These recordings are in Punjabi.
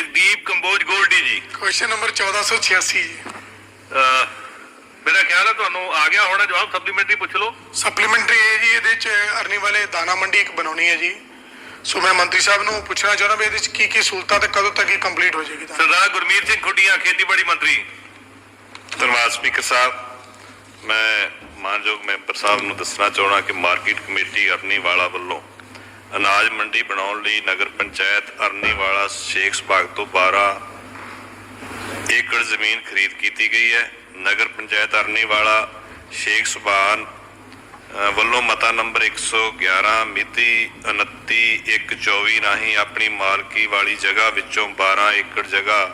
ਜਗਦੀਪ ਕੰਬੋਜ ਗੋਲਡੀ ਜੀ। ਕੁਐਸਚਨ ਨੰਬਰ 1486 ਜੀ। ਅਹ, ਮੇਰਾ ਖਿਆਲ ਹੈ ਤੁਹਾਨੂੰ ਆ ਗਿਆ ਹੋਣਾ ਜਵਾਬ ਸਪਲੀਮੈਂਟਰੀ ਪੁੱਛ ਲਓ। ਸਪਲੀਮੈਂਟਰੀ ਹੈ ਜੀ ਇਹਦੇ ਚ ਅਰਨੀ ਵਾਲੇ ਦਾਣਾ ਮੰਡੀ ਇੱਕ ਬਣਾਉਣੀ ਹੈ ਜੀ। ਸੋ ਮੈਂ ਮੰਤਰੀ ਸਾਹਿਬ ਨੂੰ ਪੁੱਛਣਾ ਚਾਹੁੰਦਾ ਵੀ ਇਹਦੇ ਚ ਕੀ ਕੀ ਸਹੂਲਤਾਂ ਤੇ ਕਦੋਂ ਤੱਕ ਇਹ ਕੰਪਲੀਟ ਹੋ ਜਾਏਗੀ ਤਾਂ। ਸਰਦਾਰ ਗੁਰਮੀਤ ਸਿੰਘ ਖੁੱਡੀਆਂ ਖੇਤੀਬਾੜੀ ਮੰਤਰੀ। ਧੰਨਵਾਦ ਸਪੀਕਰ ਸਾਹਿਬ। ਮੈਂ ਮਾਨਯੋਗ ਮੈਂਬਰ ਸਾਹਿਬ ਨੂੰ ਦੱਸਣਾ ਚਾਹਣਾ ਕਿ ਮਾਰਕੀਟ ਕਮੇਟੀ ਅਰਨੀਵਾਲਾ ਵੱਲੋਂ ਅਨਾਜ ਮੰਡੀ ਬਣਾਉਣ ਲਈ ਨਗਰ ਪੰਚਾਇਤ ਅਰਨੀਵਾਲਾ ਸ਼ੇਖਸ ਬਾਗ ਤੋਂ 12 ਏਕੜ ਜ਼ਮੀਨ ਖਰੀਦ ਕੀਤੀ ਗਈ ਹੈ। ਨਗਰ ਪੰਚਾਇਤ ਅਰਨੀਵਾਲਾ ਸ਼ੇਖ ਸੁਬਾਨ ਵੱਲੋਂ ਮਤਾ ਨੰਬਰ 111 ਮਿਤੀ 29/1/24 ਰਾਹੀਂ ਆਪਣੀ ਮਾਲਕੀ ਵਾਲੀ ਜਗ੍ਹਾ ਵਿੱਚੋਂ 12 ਏਕੜ ਜਗ੍ਹਾ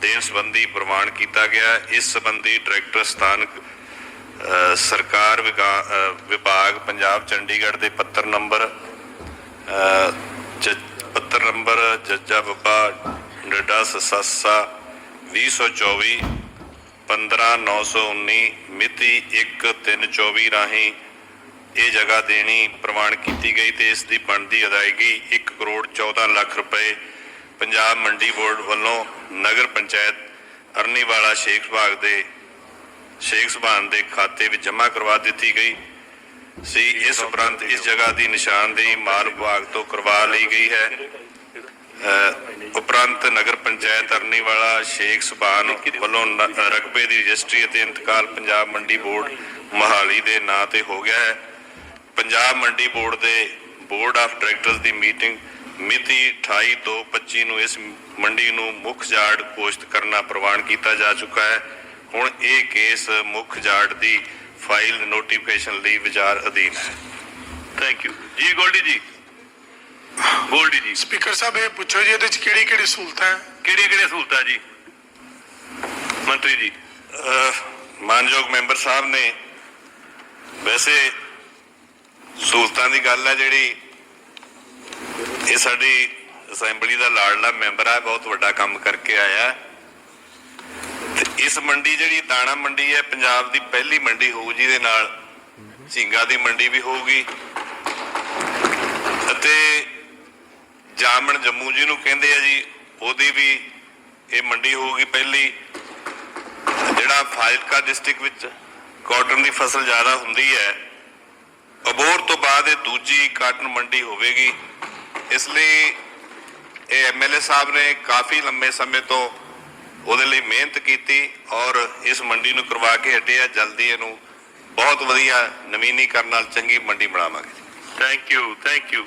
ਦੇਣ ਸੰਬੰਧੀ ਪ੍ਰਵਾਨ ਕੀਤਾ ਗਿਆ ਇਸ ਸੰਬੰਧੀ ਡਾਇਰੈਕਟਰ ਸਥਾਨਕ ਸਰਕਾਰ ਵਿਗਾ- ਵਿਭਾਗ ਪੰਜਾਬ ਚੰਡੀਗੜ੍ਹ ਦੇ ਪੱਤਰ ਨੰਬਰ ਪੱਤਰ ਨੰਬਰ ਜੱਜਾ ਬੱਬਾ ਡੱਡਾ ਸਸਾ 2024 15919 ਮਿਤੀ 1324 ਰਾਹੀਂ ਇਹ ਜਗ੍ਹਾ ਦੇਣੀ ਪ੍ਰਵਾਨ ਕੀਤੀ ਗਈ ਤੇ ਇਸ ਦੀ ਬਣਦੀ ਅਦਾਇਗੀ 1 ਕਰੋੜ 14 ਲੱਖ ਰੁਪਏ ਪੰਜਾਬ ਮੰਡੀ ਬੋਰਡ ਵੱਲੋਂ ਨਗਰ ਪੰਚਾਇਤ ਅਰਨੀਵਾਲਾ ਸ਼ੇਖ ਬਾਗ ਦੇ ਸ਼ੇਖ ਸੁਭਾਨ ਦੇ ਖਾਤੇ ਵਿੱਚ ਜਮ੍ਹਾਂ ਕਰਵਾ ਦਿੱਤੀ ਗਈ। ਸੀ, ਇਸ ਉਪਰੰਤ ਇਸ ਜਗ੍ਹਾ ਦੀ ਨਿਸ਼ਾਨਦੇਹੀ ਮਾਲ ਵਿਭਾਗ ਤੋਂ ਕਰਵਾ ਲਈ ਗਈ ਹੈ। ਉਪਰੰਤ ਨਗਰ ਪੰਚਾਇਤ ਅਰਨੀਵਾਲਾ, ਸ਼ੇਖ ਸੁਬਾਨ ਵੱਲੋਂ ਰਕਬੇ ਦੀ ਰਜਿਸਟਰੀ ਅਤੇ ਇੰਤਕਾਲ ਪੰਜਾਬ ਮੰਡੀ ਬੋਰਡ ਮੋਹਾਲੀ ਦੇ ਨਾਂ ਤੇ ਹੋ ਗਿਆ ਹੈ। ਪੰਜਾਬ ਮੰਡੀ ਬੋਰਡ ਦੇ ਬੋਰਡ ਆਫ ਡਾਇਰੈਕਟਰਸ ਦੀ ਮੀਟਿੰਗ ਮਿਤੀ 28 ਤੋਂ 25 ਨੂੰ ਇਸ ਮੰਡੀ ਨੂੰ ਮੁੱਖ ਜਾੜ ਘੋਸ਼ਿਤ ਕਰਨਾ ਪ੍ਰਵਾਨ ਕੀਤਾ ਜਾ ਚੁੱਕਾ ਹੈ। ਹੁਣ ਇਹ ਕੇਸ ਮੁੱਖ ਜਾੜ ਦੀ ਫਾਈਲ ਨੋਟੀਫਿਕੇਸ਼ਨ ਲਈ ਵਿਚਾਰ ਅਧੀਨ ਹੈ। ਥੈਂਕ ਯੂ ਜੀ ਗੋਲਡੀ ਜੀ। ਗੋਲਡੀ ਜੀ। ਸਪੀਕਰ ਸਾਹਿਬ ਇਹ ਪੁੱਛੋ ਜੀ ਇਹਦੇ ਚ ਕਿਹੜੀ ਕਿਹੜੀ ਸਹੂਲਤਾਂ ਹੈ? ਕਿਹੜੀਆਂ ਕਿਹੜੀਆਂ ਸਹੂਲਤਾਂ ਜੀ? ਮੰਤਰੀ ਜੀ। ਮਾਨਯੋਗ ਮੈਂਬਰ ਸਾਹਿਬ ਨੇ ਵੈਸੇ ਸਹੂਲਤਾਂ ਦੀ ਗੱਲ ਹੈ ਜਿਹੜੀ ਇਹ ਸਾਡੀ ਅਸੈਂਬਲੀ ਦਾ ਲਾਡਲਾ ਮੈਂਬਰ ਹੈ ਬਹੁਤ ਵੱਡਾ ਕੰਮ ਕਰਕੇ ਆਇਆ। ਹੈ। ਇਸ ਮੰਡੀ ਜਿਹੜੀ ਦਾਣਾ ਮੰਡੀ ਹੈ, ਪੰਜਾਬ ਦੀ ਪਹਿਲੀ ਮੰਡੀ ਹੋਊ ਜਿਹਦੇ ਨਾਲ ਝੀਂਗਾ ਦੀ ਮੰਡੀ ਵੀ ਹੋਊਗੀ। ਅਤੇ ਜਾਮਣ ਜੰਮੂ ਜੀ ਨੂੰ ਕਹਿੰਦੇ ਆ ਜੀ, ਉਹਦੀ ਵੀ ਇਹ ਮੰਡੀ ਹੋਊਗੀ ਪਹਿਲੀ। ਜਿਹੜਾ ਫਾਜ਼ਿਲਕਾ ਡਿਸਟ੍ਰਿਕਟ ਵਿੱਚ ਕਾਟਨ ਦੀ ਫਸਲ ਜ਼ਿਆਦਾ ਹੁੰਦੀ ਹੈ ਅਬੋਰ ਤੋਂ ਬਾਅਦ ਇਹ ਦੂਜੀ ਕਾਟਨ ਮੰਡੀ ਹੋਵੇਗੀ। ਇਸ ਲਈ ਇਹ ਐਮਐਲਏ ਸਾਹਿਬ ਨੇ ਕਾਫੀ ਲੰਮੇ ਸਮੇਂ ਤੋਂ ਉਹਦੇ ਲਈ ਮਿਹਨਤ ਕੀਤੀ ਔਰ ਇਸ ਮੰਡੀ ਨੂੰ ਕਰਵਾ ਕੇ ਹਟਿਆ। ਜਲਦੀ ਇਹਨੂੰ ਬਹੁਤ ਵਧੀਆ ਨਵੀਨੀਕਰਨ ਨਾਲ ਚੰਗੀ ਮੰਡੀ ਬਣਾਵਾਂਗੇ। Thank you thank you